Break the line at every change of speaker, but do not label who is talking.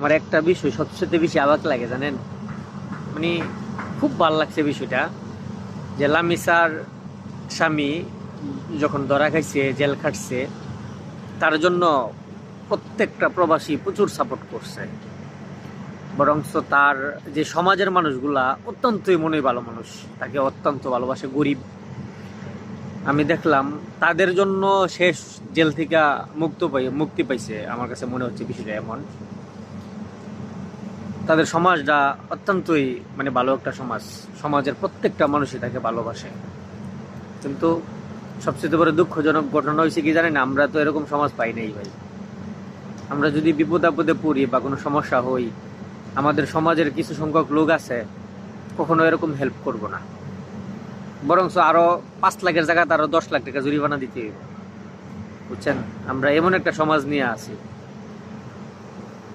আমার একটা বিষয় সবচেয়ে বেশি অবাক লাগে, জানেন? মানে খুব ভালো লাগছে বিষয়টা, যে লামিসার স্বামী যখন ধরা খাইছে, জেল খাটছে, তার জন্য প্রত্যেকটা প্রবাসী প্রচুর সাপোর্ট করছে। বরঞ্চ তার যে সমাজের মানুষগুলা অত্যন্তই মনে ভালো মানুষ, তাকে অত্যন্ত ভালোবাসে, গরিব। আমি দেখলাম তাদের জন্য শেষ জেল থেকে মুক্ত পাই, মুক্তি পাইছে, আমার কাছে মনে হচ্ছে বিষয়টা এমন। তাদের সমাজটা অত্যন্তই মানে ভালো একটা সমাজ। সমাজের প্রত্যেকটা মানুষই তাকে ভালোবাসে। কিন্তু সবচেয়ে বড় দুঃখজনক ঘটনা হয়েছে কি জানেন? আমরা তো এরকম সমাজ পাই নাই ভাই। আমরা যদি বিপদ আপদে পড়ি বা কোনো সমস্যা হই, আমাদের সমাজের কিছু সংখ্যক লোক আছে, কখনো এরকম হেল্প করব না। বরঞ্চ আরও পাঁচ লাখের জায়গাতে আরও দশ লাখ টাকা জরিমানা দিতে বুঝছেন? আমরা এমন একটা সমাজ নিয়ে আছি।